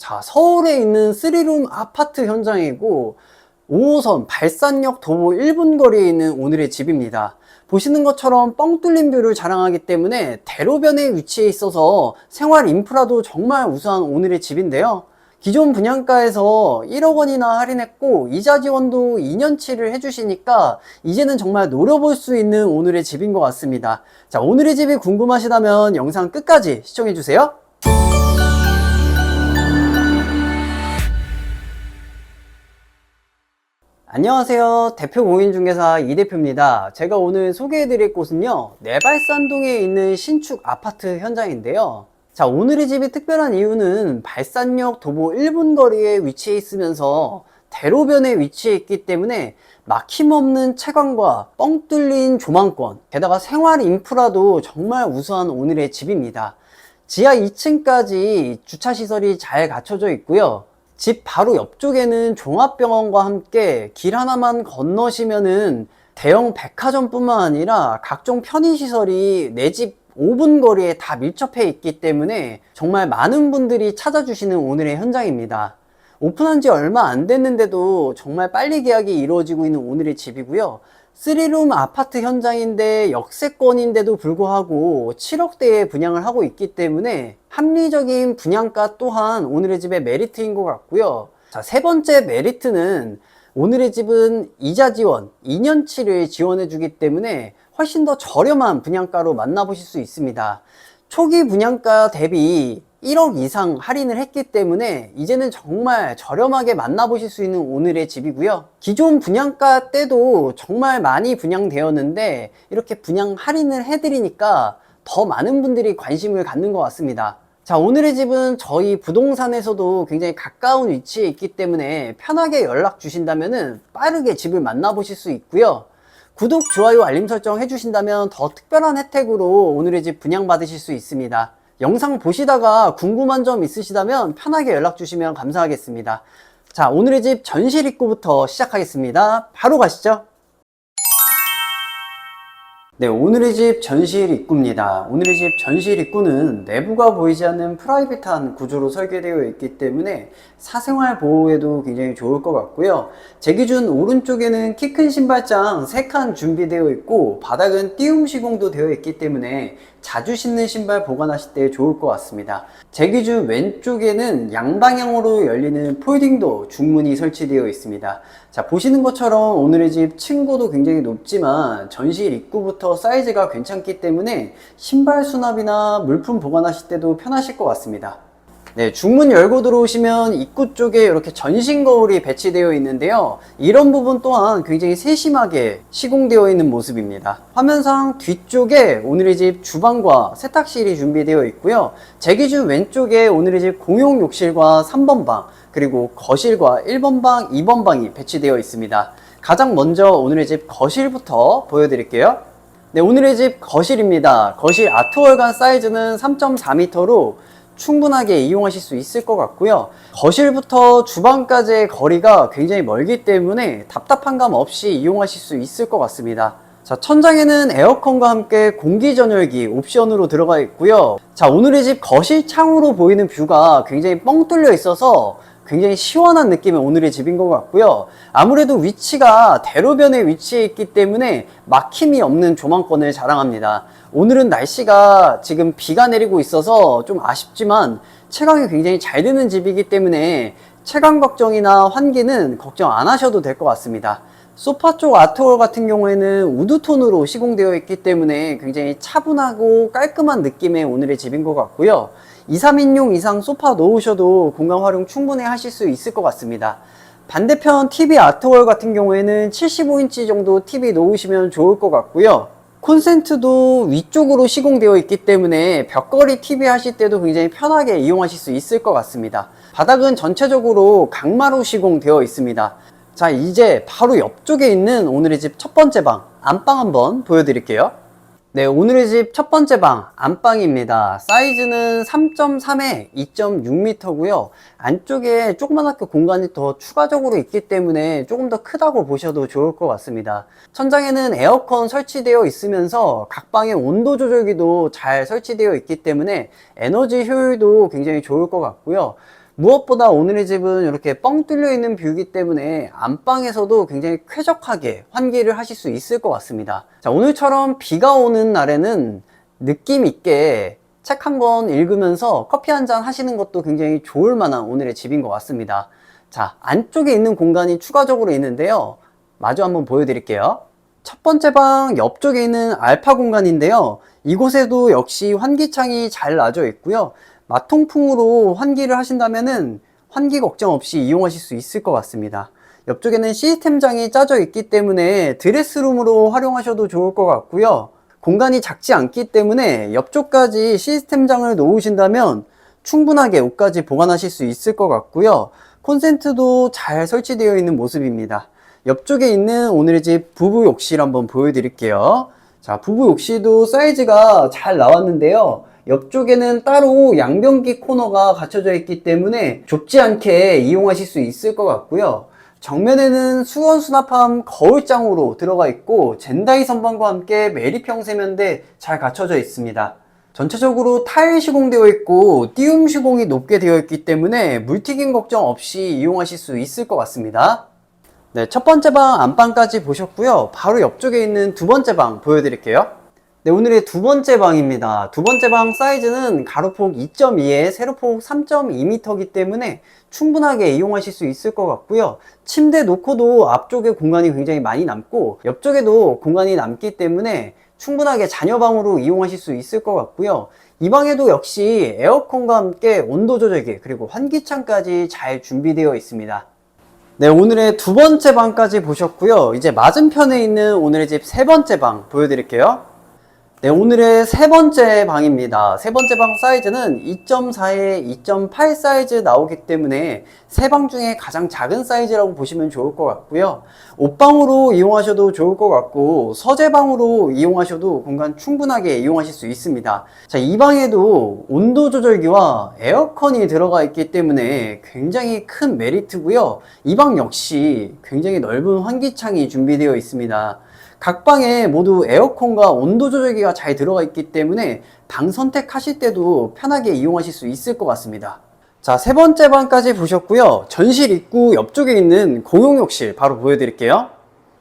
자, 서울에 있는 3룸 아파트 현장이고 5호선 발산역 도보 1분 거리에 있는 오늘의 집입니다. 보시는 것처럼 뻥 뚫린 뷰를 자랑하기 때문에 대로변에 위치해 있어서 생활 인프라도 정말 우수한 오늘의 집인데요. 기존 분양가에서 1억 원이나 할인했고 이자 지원도 2년치를 해주시니까 이제는 정말 노려볼 수 있는 오늘의 집인 것 같습니다. 자, 오늘의 집이 궁금하시다면 영상 끝까지 시청해주세요. 안녕하세요. 대표 공인중개사 이 대표입니다. 제가 오늘 소개해 드릴 곳은요, 내발산동에 있는 신축 아파트 현장인데요. 자, 오늘의 집이 특별한 이유는 발산역 도보 1분 거리에 위치해 있으면서 대로변에 위치해 있기 때문에 막힘없는 채광과 뻥 뚫린 조망권, 게다가 생활 인프라도 정말 우수한 오늘의 집입니다. 지하 2층까지 주차시설이 잘 갖춰져 있고요. 집 바로 옆쪽에는 종합병원과 함께 길 하나만 건너시면은 대형 백화점뿐만 아니라 각종 편의시설이 내 집 5분 거리에 다 밀접해 있기 때문에 정말 많은 분들이 찾아주시는 오늘의 현장입니다. 오픈한 지 얼마 안 됐는데도 정말 빨리 계약이 이루어지고 있는 오늘의 집이고요. 3룸 아파트 현장인데 역세권인데도 불구하고 7억대에 분양을 하고 있기 때문에 합리적인 분양가 또한 오늘의 집의 메리트인 것 같고요. 자, 세 번째 메리트는 오늘의 집은 이자 지원 2년치를 지원해 주기 때문에 훨씬 더 저렴한 분양가로 만나보실 수 있습니다. 초기 분양가 대비 1억 이상 할인을 했기 때문에 이제는 정말 저렴하게 만나보실 수 있는 오늘의 집이고요. 기존 분양가 때도 정말 많이 분양되었는데 이렇게 분양 할인을 해드리니까 더 많은 분들이 관심을 갖는 것 같습니다. 자, 오늘의 집은 저희 부동산에서도 굉장히 가까운 위치에 있기 때문에 편하게 연락 주신다면 빠르게 집을 만나보실 수 있고요. 구독, 좋아요, 알림 설정 해주신다면 더 특별한 혜택으로 오늘의 집 분양받으실 수 있습니다. 영상 보시다가 궁금한 점 있으시다면 편하게 연락 주시면 감사하겠습니다. 자, 오늘의 집 전실 입구부터 시작하겠습니다. 바로 가시죠. 네, 오늘의 집 전실 입구입니다. 오늘의 집 전실 입구는 내부가 보이지 않는 프라이빗한 구조로 설계되어 있기 때문에 사생활 보호에도 굉장히 좋을 것 같고요. 제 기준 오른쪽에는 키 큰 신발장 3칸 준비되어 있고 바닥은 띄움 시공도 되어 있기 때문에 자주 신는 신발 보관하실 때 좋을 것 같습니다. 제 기준 왼쪽에는 양방향으로 열리는 폴딩도 중문이 설치되어 있습니다. 자, 보시는 것처럼 오늘의 집 층고도 굉장히 높지만 전실 입구부터 사이즈가 괜찮기 때문에 신발 수납이나 물품 보관하실 때도 편하실 것 같습니다. 네, 중문 열고 들어오시면 입구 쪽에 이렇게 전신 거울이 배치되어 있는데요. 이런 부분 또한 굉장히 세심하게 시공되어 있는 모습입니다. 화면상 뒤쪽에 오늘의 집 주방과 세탁실이 준비되어 있고요. 제 기준 왼쪽에 오늘의 집 공용 욕실과 3번 방, 그리고 거실과 1번 방, 2번 방이 배치되어 있습니다. 가장 먼저 오늘의 집 거실부터 보여드릴게요. 네, 오늘의 집 거실입니다. 거실 아트월간 사이즈는 3.4m로 충분하게 이용하실 수 있을 것 같고요. 거실부터 주방까지의 거리가 굉장히 멀기 때문에 답답한 감 없이 이용하실 수 있을 것 같습니다. 자, 천장에는 에어컨과 함께 공기 전열기 옵션으로 들어가 있고요. 자, 오늘의 집 거실 창으로 보이는 뷰가 굉장히 뻥 뚫려 있어서 굉장히 시원한 느낌의 오늘의 집인 것 같고요. 아무래도 위치가 대로변에 위치해 있기 때문에 막힘이 없는 조망권을 자랑합니다. 오늘은 날씨가 지금 비가 내리고 있어서 좀 아쉽지만 채광이 굉장히 잘 되는 집이기 때문에 채광 걱정이나 환기는 걱정 안 하셔도 될 것 같습니다. 소파 쪽 아트월 같은 경우에는 우드톤으로 시공되어 있기 때문에 굉장히 차분하고 깔끔한 느낌의 오늘의 집인 것 같고요. 2, 3인용 이상 소파 놓으셔도 공간 활용 충분히 하실 수 있을 것 같습니다. 반대편 TV 아트월 같은 경우에는 75인치 정도 TV 놓으시면 좋을 것 같고요. 콘센트도 위쪽으로 시공되어 있기 때문에 벽걸이 TV 하실 때도 굉장히 편하게 이용하실 수 있을 것 같습니다. 바닥은 전체적으로 강마루 시공되어 있습니다. 자, 이제 바로 옆쪽에 있는 오늘의 집 첫 번째 방, 안방 한번 보여드릴게요. 네, 오늘의 집 첫 번째 방, 안방입니다. 사이즈는 3.3에 2.6m고요. 안쪽에 조그만하게 공간이 더 추가적으로 있기 때문에 조금 더 크다고 보셔도 좋을 것 같습니다. 천장에는 에어컨 설치되어 있으면서 각 방의 온도 조절기도 잘 설치되어 있기 때문에 에너지 효율도 굉장히 좋을 것 같고요. 무엇보다 오늘의 집은 이렇게 뻥 뚫려 있는 뷰이기 때문에 안방에서도 굉장히 쾌적하게 환기를 하실 수 있을 것 같습니다. 자, 오늘처럼 비가 오는 날에는 느낌 있게 책 한 권 읽으면서 커피 한 잔 하시는 것도 굉장히 좋을 만한 오늘의 집인 것 같습니다. 자, 안쪽에 있는 공간이 추가적으로 있는데요. 마주 한번 보여드릴게요. 첫 번째 방 옆쪽에 있는 알파 공간인데요. 이곳에도 역시 환기창이 잘 놔져 있고요. 마통풍으로 환기를 하신다면은 환기 걱정 없이 이용하실 수 있을 것 같습니다. 옆쪽에는 시스템장이 짜져 있기 때문에 드레스룸으로 활용하셔도 좋을 것 같고요. 공간이 작지 않기 때문에 옆쪽까지 시스템장을 놓으신다면 충분하게 옷까지 보관하실 수 있을 것 같고요. 콘센트도 잘 설치되어 있는 모습입니다. 옆쪽에 있는 오늘의 집 부부 욕실 한번 보여드릴게요. 자, 부부 욕실도 사이즈가 잘 나왔는데요. 옆쪽에는 따로 양변기 코너가 갖춰져 있기 때문에 좁지 않게 이용하실 수 있을 것 같고요. 정면에는 수건 수납함 거울장으로 들어가 있고 젠다이 선반과 함께 매립형 세면대 잘 갖춰져 있습니다. 전체적으로 타일 시공되어 있고 띄움 시공이 높게 되어 있기 때문에 물튀김 걱정 없이 이용하실 수 있을 것 같습니다. 네, 첫 번째 방 안방까지 보셨고요. 바로 옆쪽에 있는 두 번째 방 보여드릴게요. 네, 오늘의 두 번째 방입니다. 두 번째 방 사이즈는 가로폭 2.2에 세로폭 3.2m이기 때문에 충분하게 이용하실 수 있을 것 같고요. 침대 놓고도 앞쪽에 공간이 굉장히 많이 남고 옆쪽에도 공간이 남기 때문에 충분하게 자녀방으로 이용하실 수 있을 것 같고요. 이 방에도 역시 에어컨과 함께 온도 조절기 그리고 환기창까지 잘 준비되어 있습니다. 네, 오늘의 두 번째 방까지 보셨고요. 이제 맞은편에 있는 오늘의 집 세 번째 방 보여드릴게요. 네, 오늘의 세 번째 방입니다. 세 번째 방 사이즈는 2.4에 2.8 사이즈 나오기 때문에 세 방 중에 가장 작은 사이즈라고 보시면 좋을 것 같고요. 옷방으로 이용하셔도 좋을 것 같고 서재방으로 이용하셔도 공간 충분하게 이용하실 수 있습니다. 자, 이 방에도 온도 조절기와 에어컨이 들어가 있기 때문에 굉장히 큰 메리트고요. 이 방 역시 굉장히 넓은 환기창이 준비되어 있습니다. 각 방에 모두 에어컨과 온도 조절기가 잘 들어가 있기 때문에 방 선택하실 때도 편하게 이용하실 수 있을 것 같습니다. 자, 세 번째 방까지 보셨고요. 전실 입구 옆쪽에 있는 공용 욕실 바로 보여드릴게요.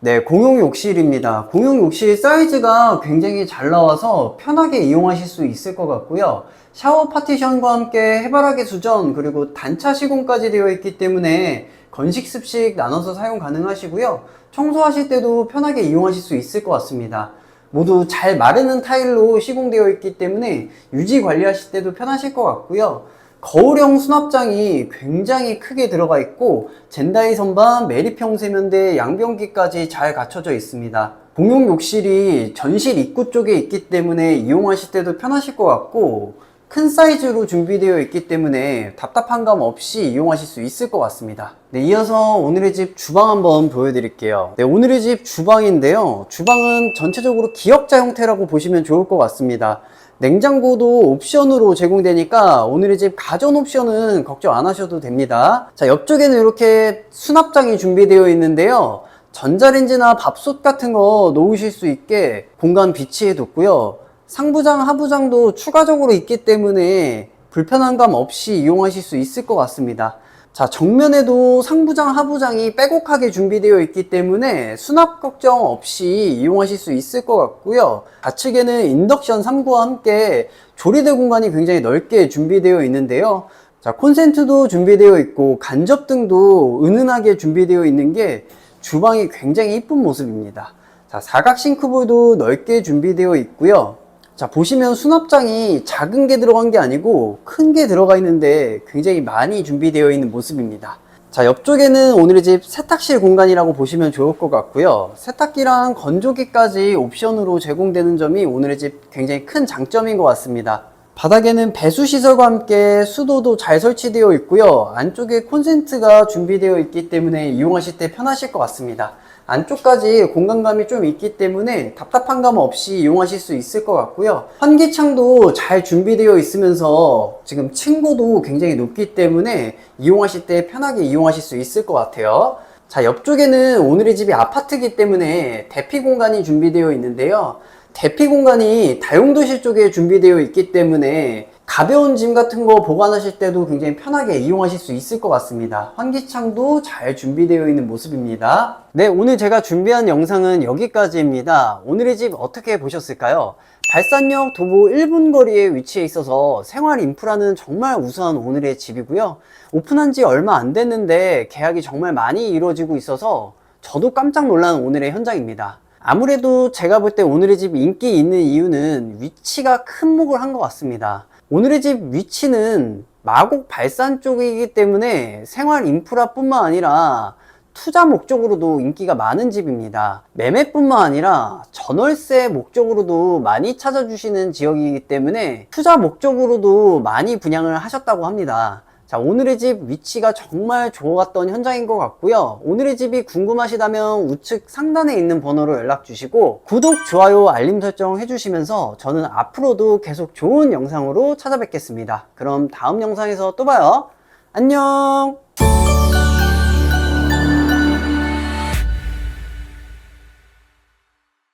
네, 공용 욕실입니다. 공용 욕실 사이즈가 굉장히 잘 나와서 편하게 이용하실 수 있을 것 같고요. 샤워 파티션과 함께 해바라기 수전 그리고 단차 시공까지 되어 있기 때문에 건식 습식 나눠서 사용 가능하시고요. 청소하실 때도 편하게 이용하실 수 있을 것 같습니다. 모두 잘 마르는 타일로 시공되어 있기 때문에 유지 관리하실 때도 편하실 것 같고요. 거울형 수납장이 굉장히 크게 들어가 있고 젠다이 선반, 매립형 세면대, 양변기까지 잘 갖춰져 있습니다. 공용 욕실이 전실 입구 쪽에 있기 때문에 이용하실 때도 편하실 것 같고 큰 사이즈로 준비되어 있기 때문에 답답한 감 없이 이용하실 수 있을 것 같습니다. 네, 이어서 오늘의 집 주방 한번 보여드릴게요. 네, 오늘의 집 주방인데요. 주방은 전체적으로 기역자 형태라고 보시면 좋을 것 같습니다. 냉장고도 옵션으로 제공되니까 오늘의 집 가전 옵션은 걱정 안 하셔도 됩니다. 자, 옆쪽에는 이렇게 수납장이 준비되어 있는데요. 전자레인지나 밥솥 같은 거 놓으실 수 있게 공간 비치해 뒀고요. 상부장, 하부장도 추가적으로 있기 때문에 불편한 감 없이 이용하실 수 있을 것 같습니다. 자, 정면에도 상부장, 하부장이 빼곡하게 준비되어 있기 때문에 수납 걱정 없이 이용하실 수 있을 것 같고요. 좌측에는 인덕션 3구와 함께 조리대 공간이 굉장히 넓게 준비되어 있는데요. 자, 콘센트도 준비되어 있고 간접등도 은은하게 준비되어 있는 게 주방이 굉장히 이쁜 모습입니다. 자, 사각 싱크볼도 넓게 준비되어 있고요. 자, 보시면 수납장이 작은 게 들어간 게 아니고 큰 게 들어가 있는데 굉장히 많이 준비되어 있는 모습입니다. 자, 옆쪽에는 오늘의 집 세탁실 공간이라고 보시면 좋을 것 같고요. 세탁기랑 건조기까지 옵션으로 제공되는 점이 오늘의 집 굉장히 큰 장점인 것 같습니다. 바닥에는 배수 시설과 함께 수도도 잘 설치되어 있고요. 안쪽에 콘센트가 준비되어 있기 때문에 이용하실 때 편하실 것 같습니다. 안쪽까지 공간감이 좀 있기 때문에 답답한 감 없이 이용하실 수 있을 것 같고요. 환기창도 잘 준비되어 있으면서 지금 층고도 굉장히 높기 때문에 이용하실 때 편하게 이용하실 수 있을 것 같아요. 자, 옆쪽에는 오늘의 집이 아파트이기 때문에 대피 공간이 준비되어 있는데요. 대피 공간이 다용도실 쪽에 준비되어 있기 때문에 가벼운 짐 같은 거 보관하실 때도 굉장히 편하게 이용하실 수 있을 것 같습니다. 환기창도 잘 준비되어 있는 모습입니다. 네, 오늘 제가 준비한 영상은 여기까지입니다. 오늘의 집 어떻게 보셨을까요? 발산역 도보 1분 거리에 위치해 있어서 생활 인프라는 정말 우수한 오늘의 집이고요. 오픈한 지 얼마 안 됐는데 계약이 정말 많이 이루어지고 있어서 저도 깜짝 놀란 오늘의 현장입니다. 아무래도 제가 볼 때 오늘의 집 인기 있는 이유는 위치가 큰 목을 한 것 같습니다. 오늘의 집 위치는 마곡 발산 쪽이기 때문에 생활 인프라뿐만 아니라 투자 목적으로도 인기가 많은 집입니다. 매매뿐만 아니라 전월세 목적으로도 많이 찾아주시는 지역이기 때문에 투자 목적으로도 많이 분양을 하셨다고 합니다. 자, 오늘의 집 위치가 정말 좋았던 현장인 것 같고요. 오늘의 집이 궁금하시다면 우측 상단에 있는 번호로 연락 주시고 구독, 좋아요, 알림 설정 해주시면서 저는 앞으로도 계속 좋은 영상으로 찾아뵙겠습니다. 그럼 다음 영상에서 또 봐요. 안녕!